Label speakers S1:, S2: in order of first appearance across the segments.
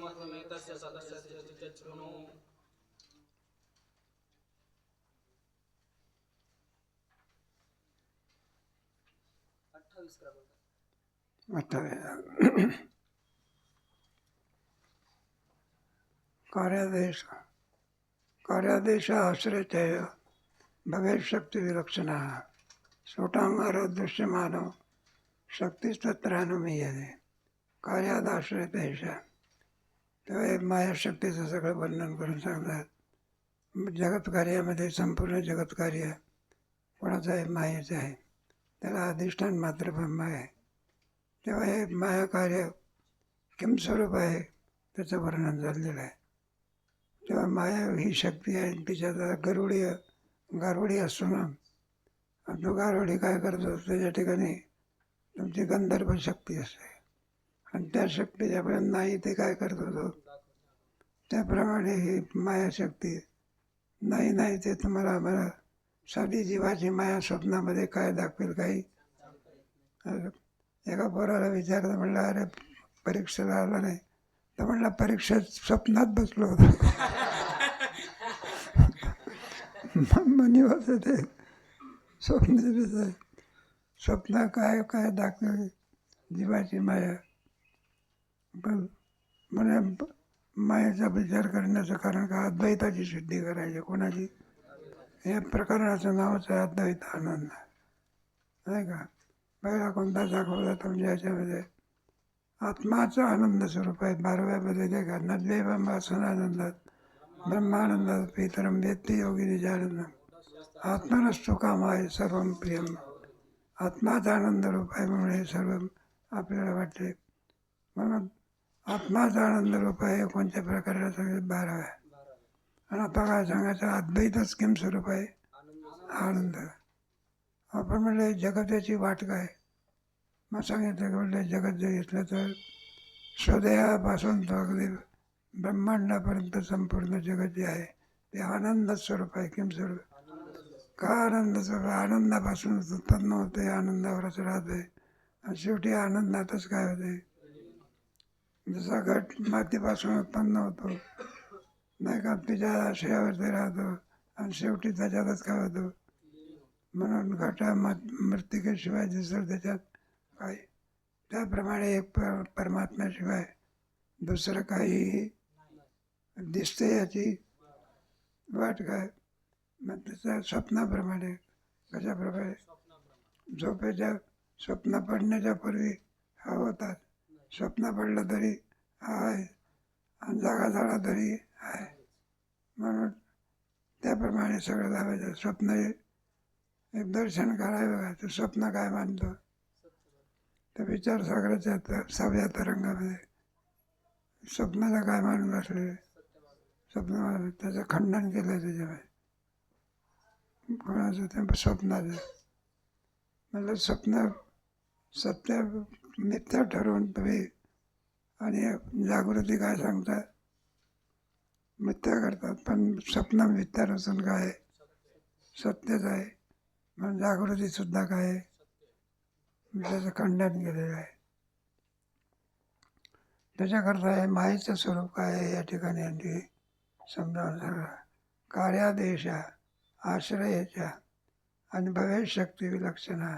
S1: ब्रह्मत्वमेतस्य सदस्यस्य च शृणु कार्यादेश क्रमांक.
S2: अठ्ठावीस. कार्यादेश कार्यादेश आश्रयतेय भवेशक्तिविलक्षणः स्फुटांगारो दृश्यमानो शक्तिस्तत्रानुमीयते। कार्यादाश्रयतेश तेव्हा हे मायाशक्तीचं सगळं वर्णन करून सांगतात. जगतकार्यामध्ये संपूर्ण जगतकार्य कोणाचं आहे मायेचं आहे. त्याला अधिष्ठान मात्र ब्रह्म आहे. तेव्हा हे माया कार्य आहे त्याचं वर्णन झालेलं आहे. तेव्हा माया ही शक्ती आहे तिच्यात गरुडी गारुडी असतो ना तो गारुडी काय करतो? त्याच्या ठिकाणी तुमची गंधर्व शक्ती असते. आणि त्या शक्तीच्यापर्यंत नाही ते काय करत होतो. त्याप्रमाणे ही मायाशक्ती नाही नाही ते तुम्हाला आम्हाला साधी जीवाची माया स्वप्नामध्ये काय दाखवेल काही? एका पोराला विचारलं म्हणलं अरे परीक्षेला आला नाही. तर म्हणलं परीक्षेत स्वप्नात बसलो होतो. मनी म्हणी ते स्वप्न स्वप्न काय काय दाखवेल? जीवाची माया. पण म्हणे मायेचा विचार करण्याचं कारण का अद्वैताची सिद्धी करायची कोणाची हे प्रकरणाचं नावच आहे अद्वैत आनंद नाही का पहिला कोणता दाखवला म्हणजे याच्यामध्ये आत्माचा आनंद स्वरूप आहे बाराव्यामध्ये ते का नद्वे आनंदात ब्रह्मानंदात पितरम व्यक्ती योगिनी आत्मनस्तु काम आहे सर्व प्रियम। आत्माचा आनंद रूप आहे म्हणून हे सर्व आपल्याला वाटते म्हणून आत्माचा आनंद रूप आहे कोणत्या प्रकारे सांगितलं बाराव्या आणि आता काय सांगायचं? अद्वैतच किम स्वरूप आहे. आनंद. आपण म्हणले जगताची वाट काय? मग सांगितलं की म्हणलं जगत जर घेतलं तर स्वदेहापासून तो अगदी ब्रह्मांडापर्यंत संपूर्ण जगत जे आहे ते आनंद स्वरूप आहे किम स्वरूप. का आनंद स्वरूप? आनंदापासून उत्पन्न होते आनंदावरच राहते. आणि शेवटी आनंदातच काय होते? जसा घट मातीपासून उत्पन्न होतो. नाही का तिच्या आशयावरती राहतो आणि शेवटी त्याच्यातच काय होतो. म्हणून घटा मात मृतिकेशिवाय दुसरं त्याच्यात काय? त्याप्रमाणे एक पर परमात्म्याशिवाय दुसरं काही दिसते याची वाट काय? मग त्याच्या स्वप्नाप्रमाणे कशाप्रमाणे झोपेच्या स्वप्न पडण्याच्या पूर्वी हा होतात स्वप्न पडलं तरी आहे आणि जागा झाला तरी आहे म्हणून त्याप्रमाणे सगळं लावायचं स्वप्न एक दर्शन करायला बघा तर स्वप्न काय मानतो? तर विचार सागराच्या सहाव्या तरंगामध्ये. स्वप्नाला काय मानून बसले? स्वप्न त्याचं खंडन केलं त्याच्यामध्ये. कोणाचं? ते स्वप्नाचं. म्हणलं स्वप्न सत्य मिथ्या ठरवून तुम्ही आणि जागृती काय सांगतात मिथ्या करतात पण स्वप्न मिथ्या नसून काय? सत्यच आहे. म्हणून जागृतीसुद्धा काय? आहे? त्याचं खंडन केलेलं आहे. त्याच्याकरता हे मायेचं स्वरूप काय आहे या ठिकाणी यांनी समजावून सांगा. कार्यादेशा आश्रयाच्या आणि भविष्यशक्ती विलक्षणा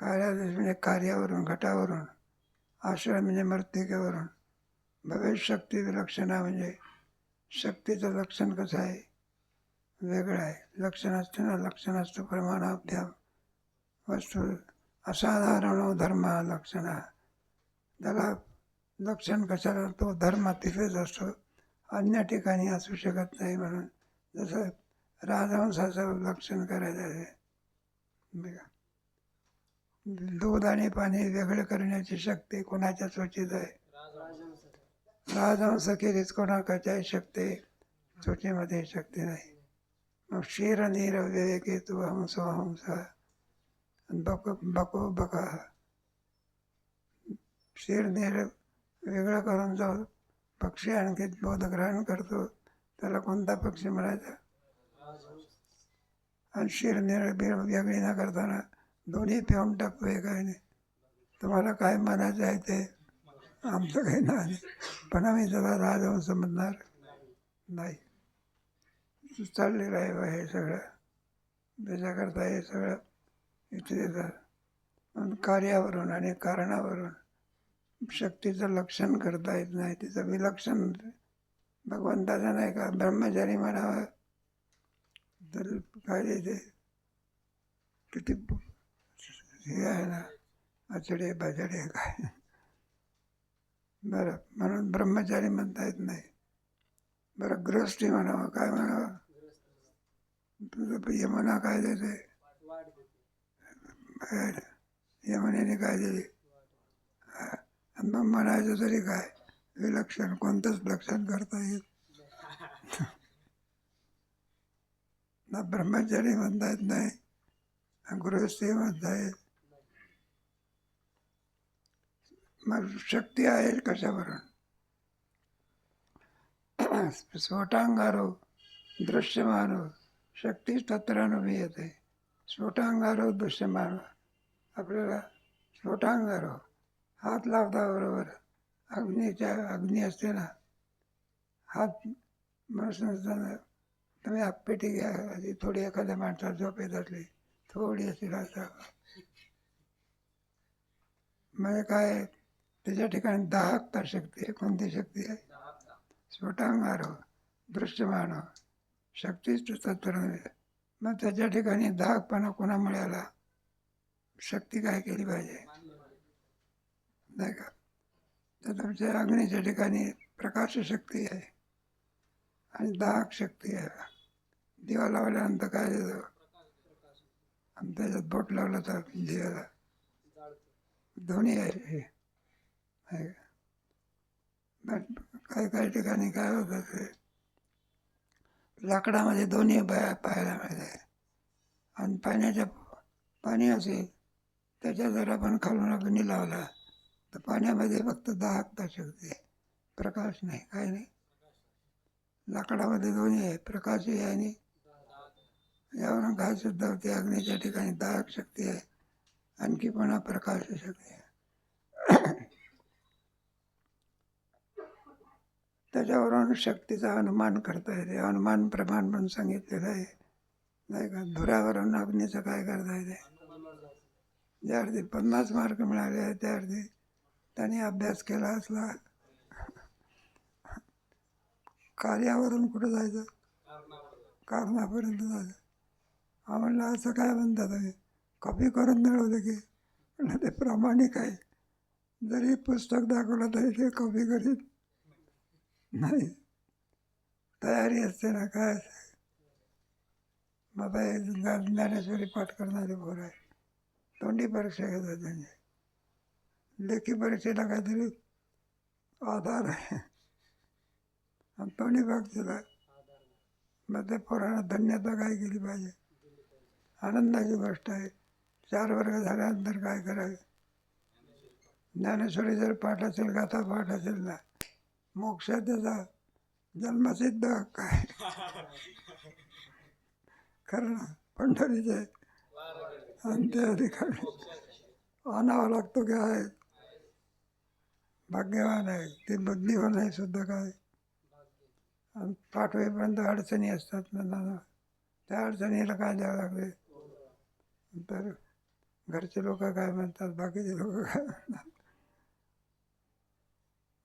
S2: कार्यादेश म्हणजे कार्यावरून घटावरून आश्रय म्हणजे मर्तिकेवरून भविष्यशक्ती विलक्षणा म्हणजे शक्तीचं लक्षण कसं आहे वेगळं आहे लक्षण असते ना लक्षण असतं प्रमाणाभ्याम। वस्तू असाधारण धर्म लक्षण त्याला लक्षण कशाला तो धर्म तिथेच असतो अन्य ठिकाणी असू शकत नाही म्हणून जसं राजहंसाचं लक्षण करायचं आहे. दूध आणि पाणी वेगळं करण्याची शक्ती कोणाच्या स्वचित आहे? राजहंस खेरीज कोणाकाच्याही शक्ती सूचीमध्ये शक्ती नाही. मग क्षीर नीर विवेके तू हंस हंस बक बको बका. क्षीर नीर वेगळं करून जो पक्षी आणखी बोध ग्रहण करतो त्याला कोणता पक्षी म्हणायचा? आणि क्षीर नीर वेगळी न करताना दोन्ही पिऊन टाकतो हे काय नाही. तुम्हाला काय म्हणायचं आहे ते आमचं काही नाही. पण आम्ही त्याला राजाहून समजणार नाही. चाललेलं आहे बा हे सगळं. त्याच्याकरता हे सगळं इथे येतात कार्यावरून आणि कारणावरून शक्तीचं लक्षण करता येत नाही. तिचं विलक्षण भगवंताचं नाही का? ब्रह्मचारी म्हणावं. तर काय ते? किती हे आहे ना अचडे बजडे काय? बरं म्हणून ब्रह्मचारी म्हणता येत नाही. बरं गृहस्थी म्हणावं काय म्हणावं? तुझं यमुना काय देते? यमुनेने काय दिली? मग म्हणायचं तरी काय? विलक्षण कोणतंच लक्षण करता येत ना ब्रह्मचारी म्हणता येत नाही गृहस्थी म्हणता येत शक्ती आहे कशावरून स्फोटांगारो दृश्यमानो, शक्ती तत्रानुभूयते स्फोटांगारो दृश्यमानो आपल्याला स्फोटांगारो हात लावता बरोबर अग्नीच्या अग्नी असते ना। हात म्हणून तुम्ही आपपेटी घ्या, आधी थोडी एखाद्या माणसाला झोप येत असली, थोडी अशी राहता म्हणजे काय? त्याच्या ठिकाणी दाहकता शक्ती आहे. कोणती शक्ती आहे? स्फोटांगारो दृश्यमान शक्तीच तत्पर मग त्याच्या ठिकाणी दाहकपणा कोणामुळे आला? शक्ती काय केली पाहिजे? नाही का? तर तुमच्या अग्नीच्या ठिकाणी प्रकाश शक्ती आहे आणि दाहक शक्ती आहे. दिवा लावल्यानंतर काय देतो आणि त्याच्यात बोट लावलं तर दिव्याला दोन्ही आहे. हे काही काही ठिकाणी काय होतं असे लाकडामध्ये दोन्ही बाया पाहायला मिळते. आणि पाण्याच्या पाणी असेल त्याच्या जर आपण खालून अग्नी लावला तर पाण्यामध्ये फक्त दाहकता शक्ती आहे प्रकाश नाही काय नाही. लाकडामध्ये दोन्ही आहे प्रकाशही आहे आणि यावरून काय सुद्धा होते. अग्नीच्या ठिकाणी दाहक शक्ती आहे. आणखी पुन्हा प्रकाश शक्ती आहे. त्याच्यावरून शक्तीचा अनुमान करता येते. अनुमान प्रमाण पण सांगितलेलं आहे. नाही का? धुरावरून अग्नीचं काय करता येते? ज्या अर्थी पन्नास मार्क मिळाले आहेत त्या अर्थी त्यांनी अभ्यास केला असला कार्यावरून कुठं जायचं? कारणापर्यंत जायचं. हा म्हणलं असं काय म्हणतात तुम्ही? कॉपी करून मिळवलं की? म्हणलं ते प्रामाणिक आहे. जरी पुस्तक दाखवलं तरी ते कॉपी करीत नाही, तयारी असते ना काय असते बाबा ज्ञा- ज्ञानेश्वरी पाठ करणारे पोर आहे तोंडी परीक्षा घेतात त्यांची लेखी परीक्षेला काहीतरी आधार आहे आणि तोंडी बघतील मग त्या पोरांना धन्यता काय केली पाहिजे आनंदाची गोष्ट आहे चार वर्ग झाल्यानंतर काय करावे ज्ञानेश्वरी जर पाठ असेल गाथा पाठ असेल ना मोक्ष त्याचा जन्मसिद्ध हक्क आहे खरं ना? पंढरीचे अंत्य अधिकारी आणावा लागतो की आहे भाग्यवान आहे. ते बुद्धिवान आहे सुद्धा काय? आणि पाठवेपर्यंत अडचणी असतात ना त्या अडचणीला काय द्यावं लागते तर घरचे लोक काय म्हणतात? बाकीचे लोक काय म्हणतात?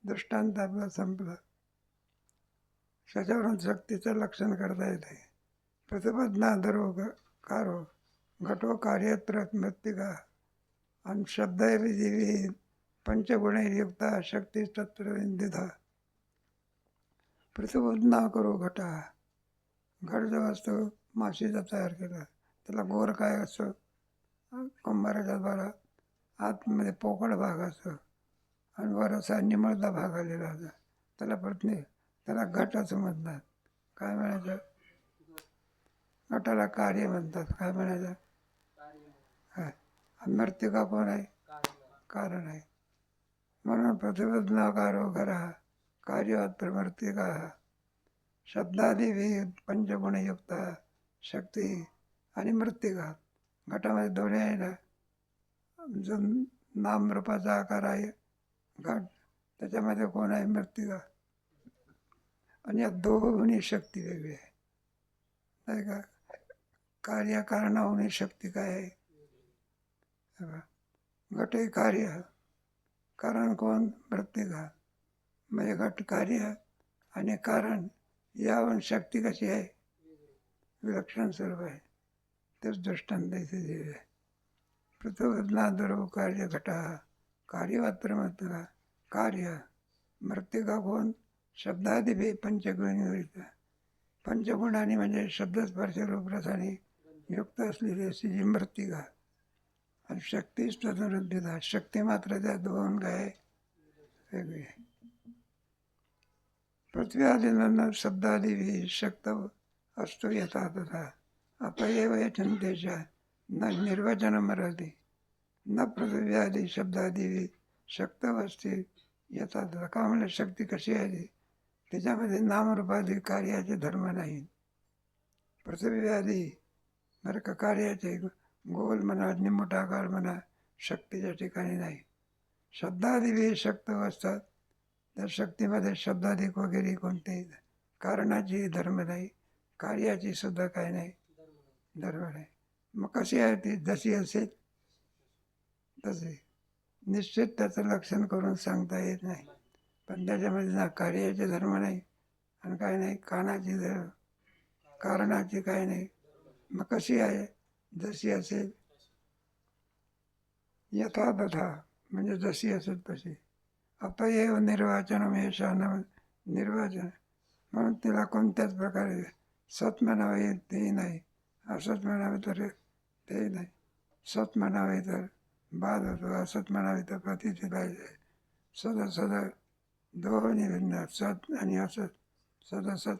S2: दृष्टांत आपलं संपलं. त्याच्यावरून शक्तीचं लक्षण करता येते. प्रतिपदना धरो ग- कारो घटो कार्यत्र मृत्तिका आणि शब्दैविजीवी पंचगुणयुक्त शक्ती तत्विंदिध विंदिता प्रतिबोधना करू घटा. घट जो असतो माशीचा तयार केला. त्याला गोर काय असतो कुंभाराच्या द्वारा आतमध्ये पोकळ भाग असतो आणि वर असा निमळता भाग आलेला होता. त्याला पत्नी त्याला घट असं म्हणतात. काय म्हणायचं? घटाला कार्य म्हणतात. काय म्हणायचं?
S1: हा.
S2: काय मृत्तिका कोण आहे? कारण आहे. म्हणून प्रतिबद्धनाकारो घरा कार्यात हा. शब्दादेवी पंचगुणयुक्त शक्ती आणि मृत्तिका घटामध्ये दोन्ही आहे ना? जो नाम रूपाचा आकार आहे. घट त्याच्यामध्ये कोण आहे? मृत्यूचा आणि या दोन्ही शक्ती वेगळी आहे. नाही का? कार्यकारणाहून शक्ती काय आहे? हे घट हे कार्य. कारण कोण? मृत्तिका म्हणजे घट कार्य आणि कारण यावर शक्ती कशी आहे? विलक्षण स्वरूप आहे. तेच दृष्टांत इथे दिले पृथ्वीला पृथ्वीनादरो कार्य घटा. कार्यमात्र का कार्य मृत्तिका कोण शब्दादी पंचगुणी पंचगुणाने म्हणजे शब्दस्पर्श रूपरसाने युक्त असलेली अशी जी मृत्तिका आणि शक्ती स्वतंत्रता शक्ती मात्र त्या दोन काय वेगळी आहे. पृथ्वी आदिनं शब्दादी शक्त असतो यथा तथा. अपयव चिंतेच्या न निर्वचन मराठी न पृथ्वी आदी शब्दादी शक्त असतील याचा तथा का शक्ती कशी आहे? ती? त्याच्यामध्ये नामरूपाधी कार्याचे धर्म नाही. पृथ्वीव्याधी नरक बरं का कार्याचे गोल म्हणा निमुटाकार म्हणा शक्तीच्या ठिकाणी नाही. शब्दादी शक्त असतात. त्या शक्तीमध्ये शब्दाधिक वगैरे कोणतेही कारणाची धर्म नाही कार्याची सुद्धा काय नाही धर्म नाही. मग कशी आहे ती? जशी असेल तशी निश्चित त्याचं लक्षण करून सांगता येत नाही. पण त्याच्यामध्ये ना कार्याचे धर्म नाही आणि काय नाही कानाची धर्म कारणाची काय नाही. मग कशी आहे? जशी असेल. यथा तथा म्हणजे जशी असेल तशी. अपयव निर्वाचन न निर्वाचन. म्हणून तिला कोणत्याच प्रकारे सत म्हणावे तेही नाही. असत म्हणावे तर तेही नाही. सत म्हणावे तर बाद होतो असत म्हणावे तर प्रतिथी पाहिजे सदा सदा दोन्ही भिन्न सत आणि असत सदा सत।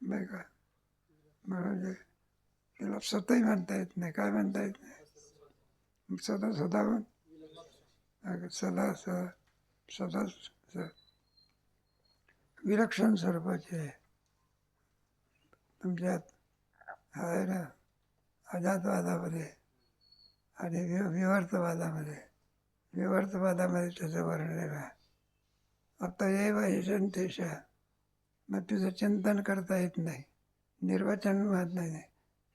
S2: नाही का म्हणजे तिला सतही म्हणता येत नाही काय म्हणता येत नाही सदा सदा हो। पण सदा सदा सदा स- विलक्षण स्वरूपाचे आहे तुमच्यात आहे ना अजातवादामध्ये आणि वि विवर्तवादामध्ये विवर्तवादामध्ये त्याचं वर्णन आहे फक्त ये ही जनतेशा मग तुझं चिंतन करता येत नाही. निर्वचन म्हणत नाही.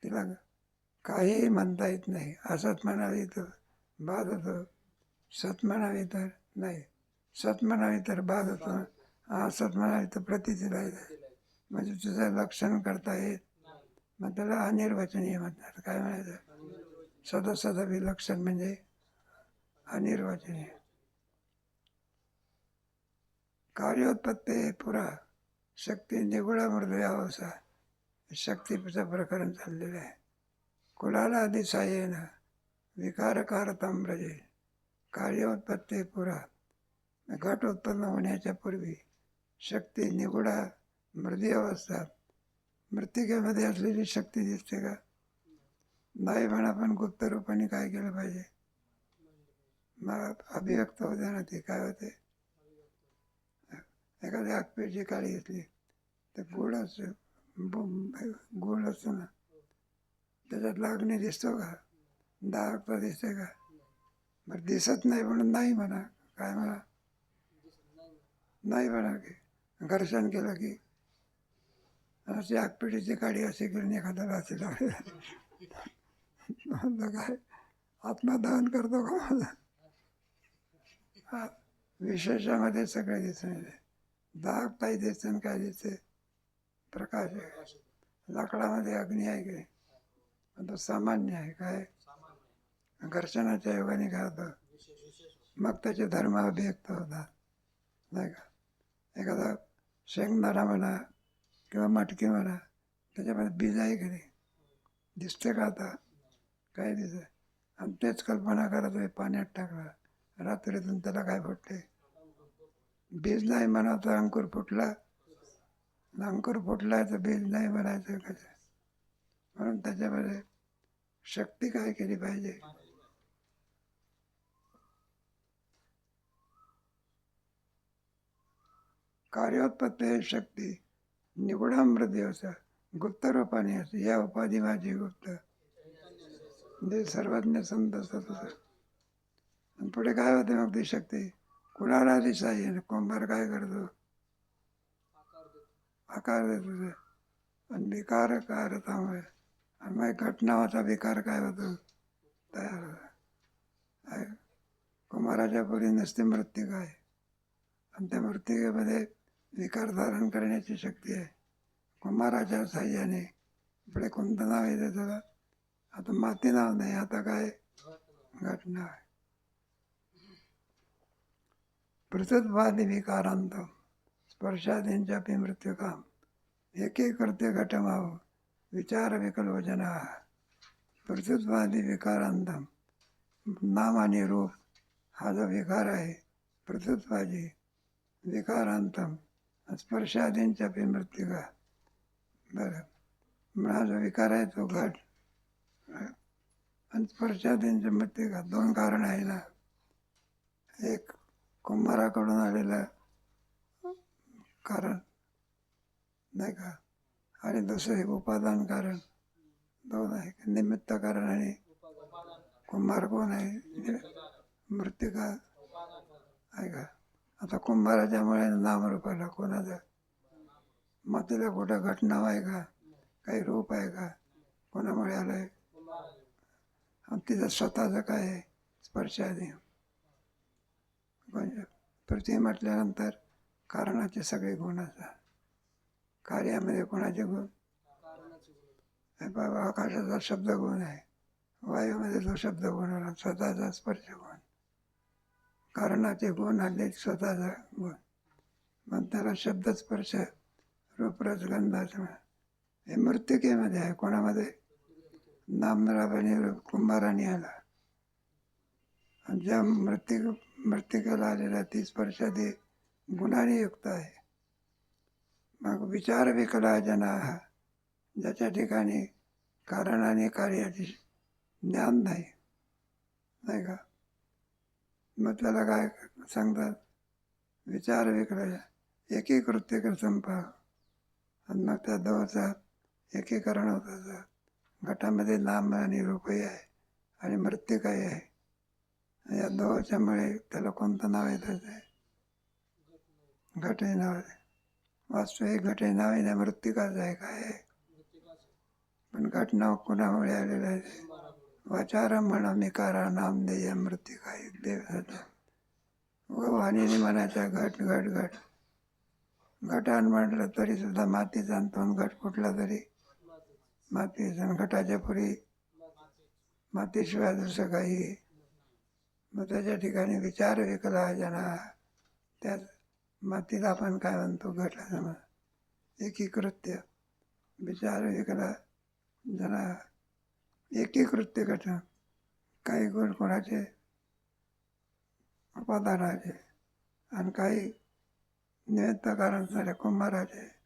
S2: तिला काहीही म्हणता येत नाही. असत म्हणावी तर बाद होतो. सत म्हणावी तर नाही. सत म्हणावी तर बाद होतो. असत म्हणावी तर प्रतितीला राहिलं म्हणजे तुझं लक्षण करता येत मग त्याला अनिर्वचनीय म्हणतात. काय म्हणायचं? सदा सदा विलक्षण म्हणजे अनिर्वचनीय. कार्योत्पत्ती पुरा शक्ती निगुळा मृदयावसा शक्तीचं प्रकरण चाललेलं आहे. कुलाला आधी विकारकार विकारकारतम ब्रजे कार्योत्पत्ती पुरा घट उत्पन्न होण्याच्या पूर्वी शक्ती निगुडा मृदी अवस्था मृतिकेमध्ये असलेली शक्ती दिसते का? नाही म्हणा पण गुप्त रूपाने काय केलं पाहिजे? मग अभिव्यक्त होते ना ते काय होते? एखादी आगपेची काळी घेतली तर गोड असतो ब- गोड असतो ना त्याच्यात लागणे दिसतो का? दागता दिसते का? बरं दिसत नाही म्हणून नाही म्हणा काय म्हणा? नाही म्हणा की घर्षण केलं की अशी आगपेटीची काळी अशी करून एखाद्याला असे लावले. म्हणलं काय आत्मदहन करतो का माझा? हा विशेषामध्ये सगळे दिसून येते. दाग पाय दिसते आणि काय दिसते? प्रकाश आहे. लाकडामध्ये अग्नी आहे की पण तो सामान्य आहे काय? घर्षणाच्या योगाने काय होतं मग त्याचे धर्म अभिव्यक्त होतात. नाही का? एखादा शेंगदाणा म्हणा किंवा मटकी म्हणा त्याच्यामध्ये बीज आहे की नाही? दिसते का आता? काय दिसत आणि तेच कल्पना करत आहे पाण्यात टाकला. रात्रीतून त्याला काय फुटते बीज नाही म्हणा अंकुर फुटला. अंकुर फुटला तर बीज नाही म्हणायचं कसं म्हणून त्याच्यामध्ये शक्ती काय केली पाहिजे? कार्योत्पत्ती शक्ती. निगुणामृती असं गुप्त रूपाने असते. या उपाधी माझी गुप्त. म्हणजे जे सर्वज्ञ संत असतात आणि पुढे काय होते मग ती शक्ती? कुणाला दिसायचे नाही कुंभार काय करतो?
S1: आकार देतो
S2: ते आणि विकार कारतामुळे आणि मग घटनावाचा विकार काय होतो? तयार होता. कुमाराच्या पुढे नसते मृत्यू काय? आणि त्या मृत्तिकेमध्ये विकार धारण करण्याची शक्ती आहे. कुमाराच्या साह्याने. पुढे कोणतं नाव येते त्याला? आता माती नाव नाही आता काय घटना आहे पृथुत्वादी विकारांत स्पर्शादींच्या मृत्युकाम. एके करते घटमाव विचार विकलोजना पृथुत्वादी विकारांतम नाम आणि रूप हा जो विकार आहे पृथुत्वादी विकारांतम स्पर्शादींच्या मृत्युका बरं. हा जो विकार आहे तो घट आणि स्पर्शादींच्या मृत्युका दोन कारण आहे ना. एक कुंभाराकडून आलेलं कारण नाही का. आणि दुसरं एक उपादान कारण दोन आहे निमित्त कारण आणि कुंभार कोण आहे नि- मृत्तिका आहे का. आता कुंभाराच्यामुळे नामरूपाला कोणाचं मातीला कुठं घटना आहे का काही रूप आहे का कोणामुळे आलं आहे आणि तिचं स्वतःचं काय आहे? स्पर्शादी म्हणजे पृथ्वी म्हटल्यानंतर कारणाचे सगळे गुण असतात. कार्यामध्ये कोणाचे गुण? हे बाबा आकाशाचा शब्द गुण आहे. वायूमध्ये तो शब्द गुण आला स्वतःचा स्पर्श गुण. कारणाचे गुण आले स्वतःचा गुण. मग त्याला शब्द स्पर्श रूपरस गंधाचं हे मृत्तिकेमध्ये आहे कोणामध्ये? नामराबाने कुंभाराने आला. आणि ज्या मृत्तिक मृत्तिकेला आलेला ती स्पर्शादी गुणाने युक्त आहे. मग विचार विकला जना ज्याच्या ठिकाणी कारण आणि कार्याचे ज्ञान नाही. नाही का? मग त्याला काय सांगतात? विचार विकला एकी कृत्य संपा आणि मग त्या दोचा एकीकरण होतं गटामध्ये नाम आणि रूपही आहे आणि मृत्तिकाही आहे. या दोच्यामुळे त्याला कोणतं नाव येतच आहे
S1: घट हे
S2: घटही नाव आहे. वास्तविक घटही नाव आहे ना आहे काय आहे?
S1: मृत्तिकाचे.
S2: पण घटना कुणामुळे आलेलं आहे?
S1: वाचारा
S2: वाचार म्हणा मिकारा नाम देय मृत्तिका देव व वाणीने म्हणायचा घट घट घट. घटान म्हटलं तरी सुद्धा मातीचा आणतो आणि घट कुठला तरी.
S1: माती
S2: मातीचा आणि पुढे मातीशिवाय दुसरं काही. मग त्याच्या ठिकाणी विचार विकला जना त्यात मातीला आपण काय म्हणतो घटला जमा एकीकृत्य. विचार विकला जना एकीकृत्य घटना. काही गुण कोणाचे? उपादानाचे. आणि काही निमित्त कारण झाले कुंभाराचे.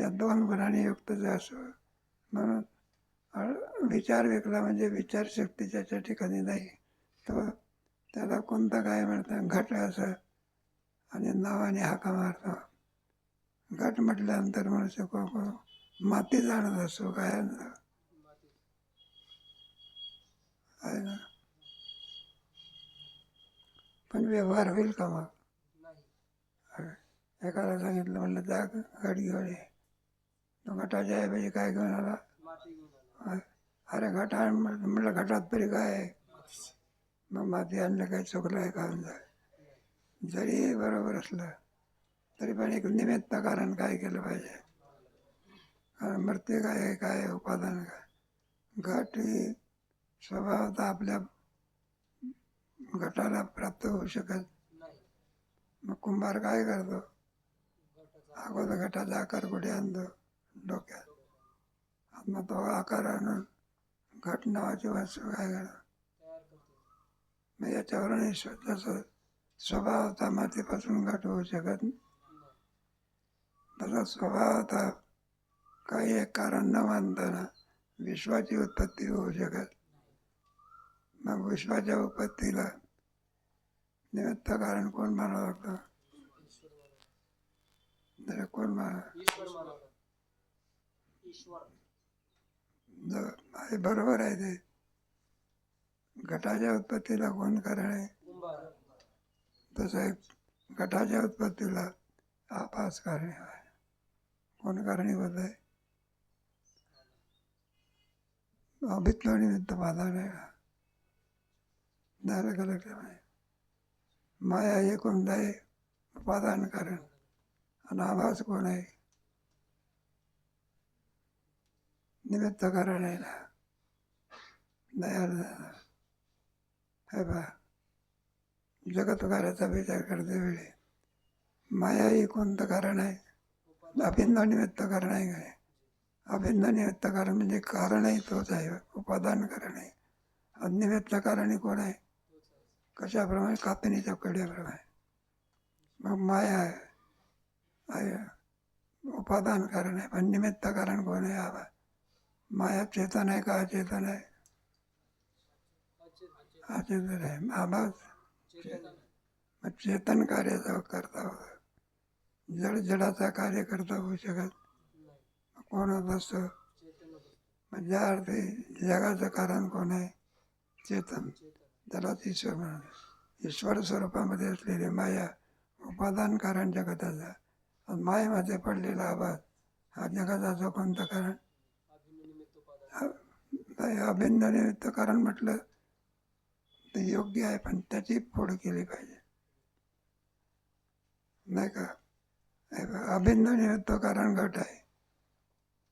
S2: या दोन गुणांनी युक्त जे असो म्हणून विचार विकला म्हणजे विचारशक्ती ज्याच्या ठिकाणी नाही. तो त्याला कोणतं काय म्हणतं घट असं आणि नावाने हाका मारतो. घट म्हटल्यानंतर मनुष्य को माती जाणत असतो काय आहे ना? पण व्यवहार होईल का मग? एकाला सांगितलं म्हणलं जा घट घेऊन ये. तो घटाच्या ऐवजी काय घेऊन आला. अरे घट म्हटलं म्हटलं घटात तरी काय? मग माती आणलं काय चुकलं आहे का? जरी बरोबर असलं तरी पण एक निमित्त कारण काय केलं पाहिजे? कारण मृत्यू काय आहे काय आहे, उपादान काय? घट ही स्वभावता आपल्या घटाला प्राप्त होऊ शकत मग कुंभार काय करतो? अगोदर घटाचा आकार कुठे आणतो? डोक्यात. मग तो आकार आणून घट नावाची वस्तू काय मग याच्यावरून स्वतःचं स्वभावता मातीपासून घट होऊ शकत तसा स्वभावता काही एक कारण न मानताना विश्वाची उत्पत्ती होऊ शकत मग विश्वाच्या उत्पत्तीला निमित्त कारण कोण मानावं लागतं? कोण माना
S1: ईश्वर मानव ईश्वर
S2: जो आहे बरोबर आहे ते. गटाच्या उत्पत्तीला कोण कारण आहे? तसं एक गटाच्या उत्पत्तीला आपास कारणे आहे. कोण कारणीभूत आहे? अभित्व निमित्त बाधा नाही झालं नाही आहे. माया हे कोणतं आहे उपादान कारण. आणि आभास कोण आहे? निमित्त कारण आहे ना हे बा जगतकाराचा विचार करते वेळी. माया ही कोणतं कारण आहे. अभिन्न निमित्त कारण आहे काय अभिन्न निमित्त कारण म्हणजे कारणही तोच आहे. उपादान कारण आहे. अनिमित्त कारण कारणही कोण आहे? कशाप्रमाणे? कापणीच्या कड्याप्रमाणे मग माया आहे. आहे उपादान कारण आहे. पण निमित्त कारण कोण आहे? आबा माया चेतन आहे का अचेतन आहे? अचेतन आहे. आभास
S1: चेतन कार्य
S2: मग करता हो. जड जडाचा कार्य करता होऊ शकत. कोण होत असतं मग ज्या अर्थी जगाचं कारण कोण आहे? चेतन.
S1: जरा
S2: त्यालाच ईश्वर ईश्वर स्वरूपामध्ये असलेली माया उपादान कारण जगताचा. आणि मायेमध्ये पडलेला आभास हा जगताचं कोणतं कारण?
S1: निमित्त
S2: कारण म्हटलं ते योग्य आहे पण त्याची फोड केली पाहिजे. नाही का? हे कारण घट आहे.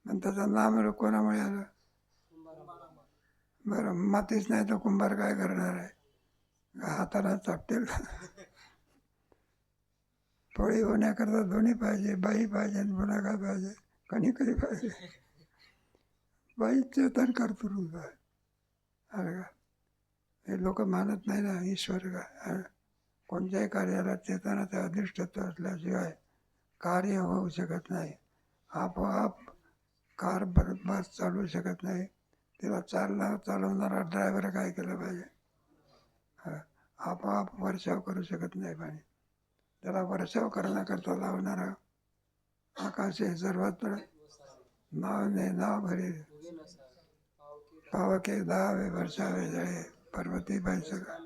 S2: पण त्याचं नाम रूप कोणामुळे आलं? बरं मातीच नाही तर कुंभार काय करणार आहे? हाताला चापटेल पोळी होण्याकरता दोन्ही पाहिजे बाई पाहिजे आणि काय पाहिजे कणिकही पाहिजे. चेतन कर्तृत्व आहे. अरे का हे लोक मानत नाही ना ईश्वर का? कोणत्याही कार्याला चेतनाचं अधिष्ठत्व असल्याशिवाय कार्य होऊ शकत नाही. आपोआप कार बरोबर चालू शकत नाही. तिला चालणार चालवणारा ड्रायव्हर काय केलं पाहिजे? हा, आपोआप वर्षाव करू शकत नाही पाणी त्याला वर्षाव करण्याकरता लावणारा आकाश हे सर्वत्र नाव नाही नाव भरे
S1: पावके
S2: दहावे वर्षावे जळे पर्वती बाई सगळं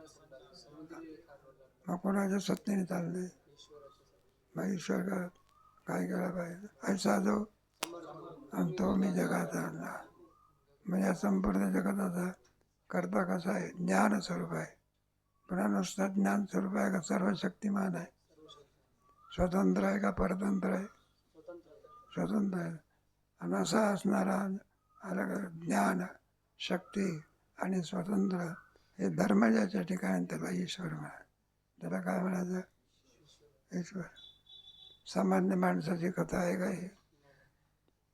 S2: मग कोणाच्या सत्तेने चालले.
S1: ईश्वराच्या
S2: मग ईश्वर का काय केला पाहिजे? ऐसा जो आणि तो मी जगात आणला. म्हणजे संपूर्ण जगताचा करता कसा आहे? ज्ञान स्वरूप आहे. पुन्हा नुसतं ज्ञान स्वरूप आहे का? सर्व शक्तिमान आहे. स्वतंत्र आहे का? परतंत्र आहे.
S1: स्वतंत्र आहे.
S2: आणि असा असणारा अलग ज्ञान शक्ती आणि स्वतंत्र हे धर्म ज्याच्या ठिकाणी त्याला ईश्वर म्हणा त्याला काय म्हणायचं? ईश्वर. सामान्य माणसाची कथा आहे का ही?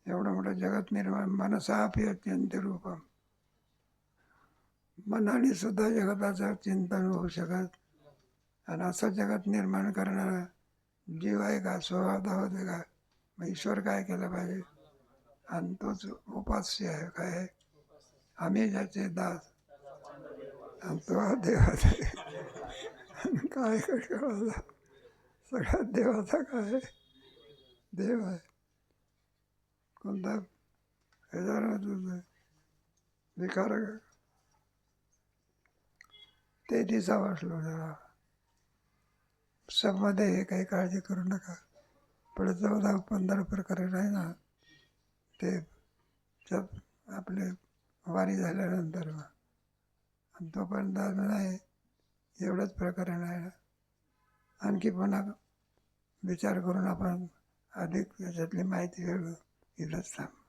S2: एवढं मोठं जगत निर्माण मनसापी अत्यंत रूपम मनाने सुद्धा जगताचं चिंतन होऊ शकत. आणि असं जगत निर्माण करणारा जीव आहे का? स्वभाव होते का? मग ईश्वर काय केलं पाहिजे? आणि तोच उपास्य आहे काय आहे? आम्ही ज्याचे दास. आणि तो हा देवाचा. आणि काय कळला सगळ्यात देवाचा काय देव आहे. कोणता? ह्याच्यावर विकार ते तिचा वाचलो जरा. सबमध्ये हे काही काळजी करू नका. पण चौदा पंधरा प्रकारे नाही ना ते सब आपले वारी झाल्यानंतर आणि तोपर्यंत अजून आहे एवढंच प्रकरण आहे. आणखी पुन्हा विचार करून आपण अधिक याच्यातली माहिती घेऊ इथंच थांब.